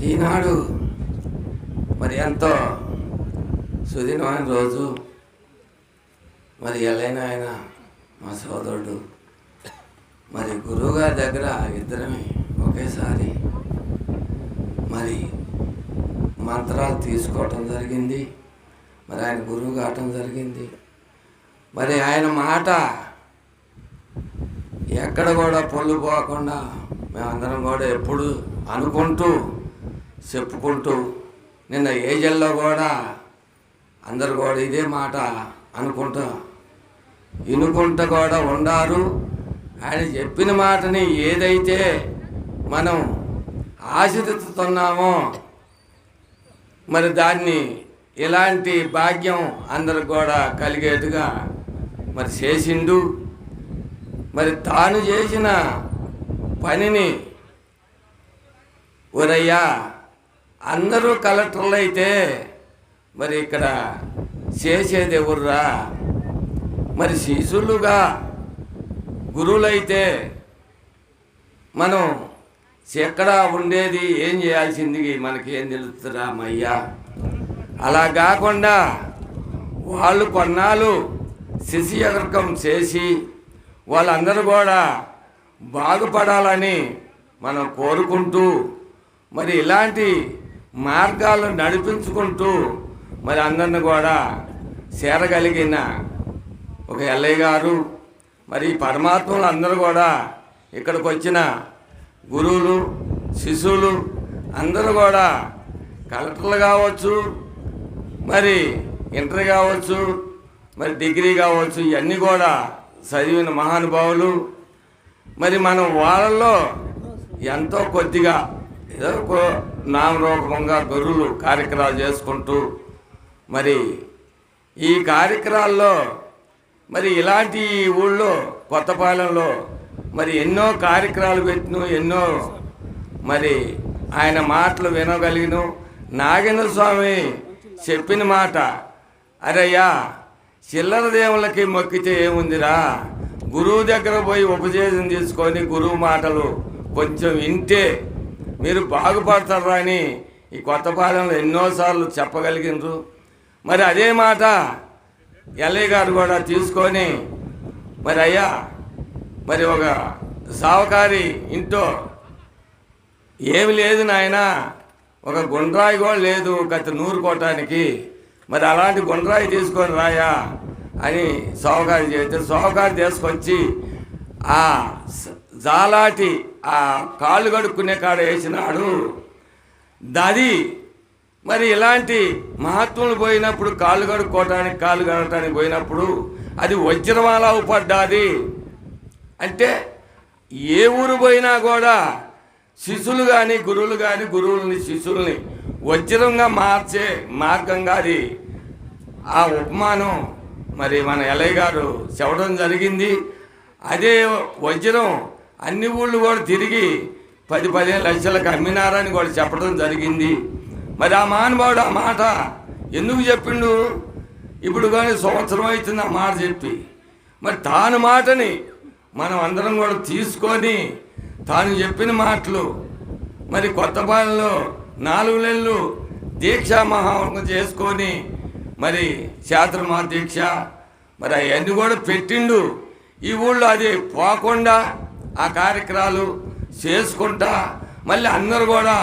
ఈనాడు మరి ఎంతో సుదినమైన రోజు. మరి ఎలైన ఆయన మా సోదరుడు. మరి గురువుగారి దగ్గర ఇద్దరమే ఒకేసారి మరి మంత్రాలు తీసుకోవటం జరిగింది. మరి ఆయన గురువు కావటం జరిగింది. మరి ఆయన మాట ఎక్కడ కూడా పొల్లు పోకుండా మేమందరం కూడా ఎప్పుడు అనుకుంటూ చెప్పుకుంటూ నిన్న ఏజల్లో కూడా అందరు కూడా ఇదే మాట అనుకుంటా. వినుకుంటూ కూడా ఉండారు. ఆయన చెప్పిన మాటని ఏదైతే మనం ఆశ్రదిస్తున్నామో మరి దాన్ని ఇలాంటి భాగ్యం అందరికి కూడా కలిగేట్టుగా మరి చేసిండు. మరి తాను చేసిన పనిని ఒరయ్యా అందరూ కలెక్టర్లు అయితే మరి ఇక్కడ చేసేది ఎవర్రా? మరి శిశులుగా గురువులైతే మనం ఎక్కడ ఉండేది ఏం చేయాల్సింది? మనకి ఏం తెలుస్తుందా మయ్యా? అలా కాకుండా వాళ్ళు కొన్నాళ్ళు శిశుయకం చేసి వాళ్ళందరూ కూడా బాగుపడాలని మనం కోరుకుంటూ మరి ఇలాంటి మార్గాలను నడిపించుకుంటూ మరి అందరిని కూడా చేరగలిగిన ఒక ఎల్లయ్య గారు మరి పరమాత్మలు అందరూ కూడా ఇక్కడికి వచ్చిన గురువులు శిశువులు అందరూ కూడా కలెక్టర్లు కావచ్చు మరి ఇంటర్ కావచ్చు మరి డిగ్రీ కావచ్చు ఇవన్నీ కూడా చదివిన మహానుభావులు. మరి మనం వాళ్ళల్లో ఎంతో కొద్దిగా ఏదో నామరూపంగా గురువులు కార్యక్రమాలు చేసుకుంటూ మరి ఈ కార్యక్రమాల్లో మరి ఇలాంటి ఊళ్ళో కొత్తపాలెంలో మరి ఎన్నో కార్యక్రమాలు పెట్టిన ఎన్నో మరి ఆయన మాటలు వినగలిగిన నాగేంద్ర స్వామి చెప్పిన మాట అరయ్యా చిల్లర దేవుళ్ళకి మొక్కితే ఏముందిరా? గురువు దగ్గర పోయి ఉపదేశం తీసుకొని గురువు మాటలు కొంచెం వింటే మీరు బాగుపడతారా అని ఈ కొత్త కొత్తపాలెంలో ఎన్నోసార్లు చెప్పగలిగినారు మరి అదే మాట ఎల్ఐ గారు కూడా తీసుకొని మరి అయ్యా మరి ఒక సావకారి ఇంట్లో ఏమి లేదు నాయన ఒక గుండ్రాయి కూడా లేదు గత నూరు కొట్టడానికి మరి అలాంటి గుండ్రాయి తీసుకొని రాయా అని సావకారి చేస్తే సావకారి తీసుకొచ్చి ఆ జాలాటి ఆ కాళ్ళు కడుక్కునే కాడ వేసినాడు. దది మరి ఇలాంటి మహాత్ములు పోయినప్పుడు కాళ్ళు కడుక్కోవటానికి కాళ్ళు కడటానికి పోయినప్పుడు అది వజ్రమాల పడ్డాది. అంటే ఏ ఊరు పోయినా కూడా శిష్యులు కానీ గురువులు కానీ గురువులని శిష్యుల్ని వజ్రంగా మార్చే మార్గంగా అది ఆ ఉపమానం మరి మన ఎలయ్య గారు చెప్పడం జరిగింది. అదే వజ్రం అన్ని ఊళ్ళు కూడా తిరిగి పది పదిహేను లక్షలకు అమ్మినారని కూడా చెప్పడం జరిగింది. మరి ఆ మహానుభావుడు ఆ మాట ఎందుకు చెప్పిండు? ఇప్పుడు కానీ సంవత్సరం అవుతుంది ఆ మాట చెప్పి. మరి తాను మాటని మనం అందరం కూడా తీసుకొని తాను చెప్పిన మాటలు మరి కొత్త కొత్తపాలెంలో నాలుగు నెలలు దీక్షా మహావంగం చేసుకొని మరి శాస్త్రమా దీక్ష మరి అవన్నీ కూడా పెట్టిండు. ఈ ఊళ్ళో అది పోకుండా ఆ కార్యక్రమాలు చేసుకుంటా మళ్ళీ అందరూ కూడా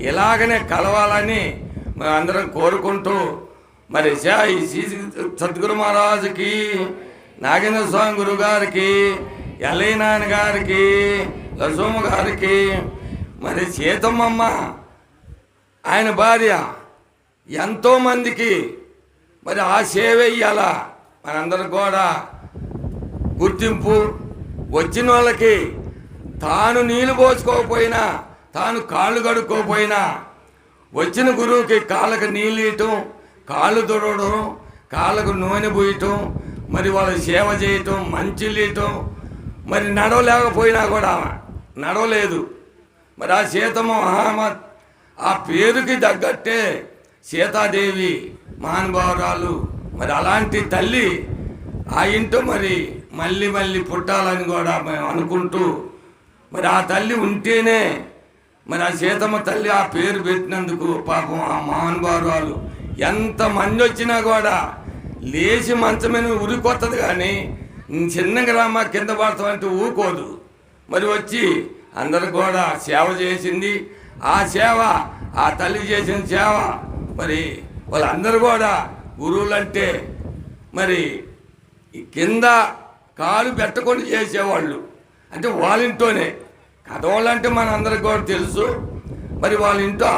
ఇలాగనే కలవాలని మరి అందరం కోరుకుంటూ మరి ఈ సద్గురు మహారాజుకి నాగేంద్ర స్వామి గురువు గారికి ఎలైనాయన గారికి లక్ష్మమ్మ గారికి మరి సీతమ్మమ్మ ఆయన భార్య ఎంతోమందికి మరి ఆ సేవ ఇయ్యాల. మనందరం కూడా గుర్తింపు వచ్చిన వాళ్ళకి తాను నీళ్ళు పోసుకోకపోయినా తాను కాళ్ళు కడుక్కోపోయినా వచ్చిన గురువుకి కాళ్ళకు నీళ్ళు ఇయటం కాళ్ళు తుడవడం కాళ్ళకు నూనె పోయటం మరి వాళ్ళ సేవ చేయటం మంచిలు ఇయటం మరి నడవలేకపోయినా కూడా నడవలేదు. మరి ఆ సీతమ్మ మహామత్ ఆ పేరుకి తగ్గట్టే సీతాదేవి మహానుభావురాలు మరి అలాంటి తల్లి ఆ ఇంటో మరి మళ్ళీ మళ్ళీ పుట్టాలని కూడా మేము అనుకుంటూ మరి ఆ తల్లి ఉంటేనే మరి ఆ సీతమ్మ తల్లి ఆ పేరు పెట్టినందుకు పాపం ఆ మహానుభావురాలు ఎంత మంది వచ్చినా కూడా లేచి మంచమైన ఉరికొత్తది కానీ చిన్న గ్రామ కింద పడతామంటే ఊకోదు మరి వచ్చి అందరు కూడా సేవ చేసింది. ఆ సేవ ఆ తల్లి చేసిన సేవ మరి వాళ్ళందరూ కూడా గురువులంటే మరి కింద కాలు పెట్టకుండా చేసేవాళ్ళు. అంటే వాళ్ళ ఇంట్లోనే. కథవాళ్ళంటే మన అందరికి కూడా తెలుసు. మరి వాళ్ళ ఇంట్లో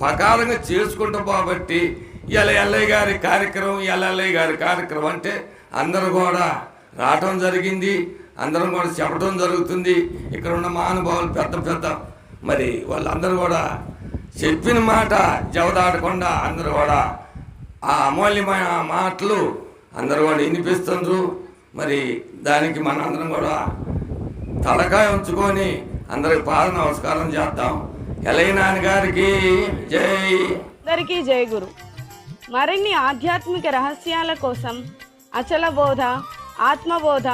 ప్రకారంగా చేసుకుంటాం కాబట్టి ఇలా ఎల్లయ్య గారి కార్యక్రమం ఇలా ఎల్లయ్య గారి కార్యక్రమం అంటే అందరూ కూడా రావటం జరిగింది. అందరం కూడా చెప్పడం జరుగుతుంది. ఇక్కడ ఉన్న మహానుభావులు పెద్ద పెద్ద మరి వాళ్ళందరూ కూడా చెప్పిన మాట జవదాడకుండా అందరూ కూడా ఆ అమూల్యమైన మాటలు అందరూ కూడా వినిపిస్తుండ్రు. మరి దానికి మనందరం కూడా తలకాయ ఉంచుకొని అందరికి పాద నమస్కారం చేద్దాం. ఎలైనాని గారికి జై. అందరికీ జై గురు. మరిన్ని ఆధ్యాత్మిక రహస్యాల కోసం అచల బోధ ఆత్మబోధ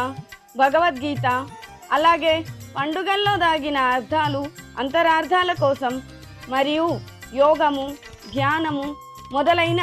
భగవద్గీత అలాగే పండుగల్లో దాగిన అర్థాలు అంతరార్థాల కోసం మరియు యోగము ధ్యానము మొదలైన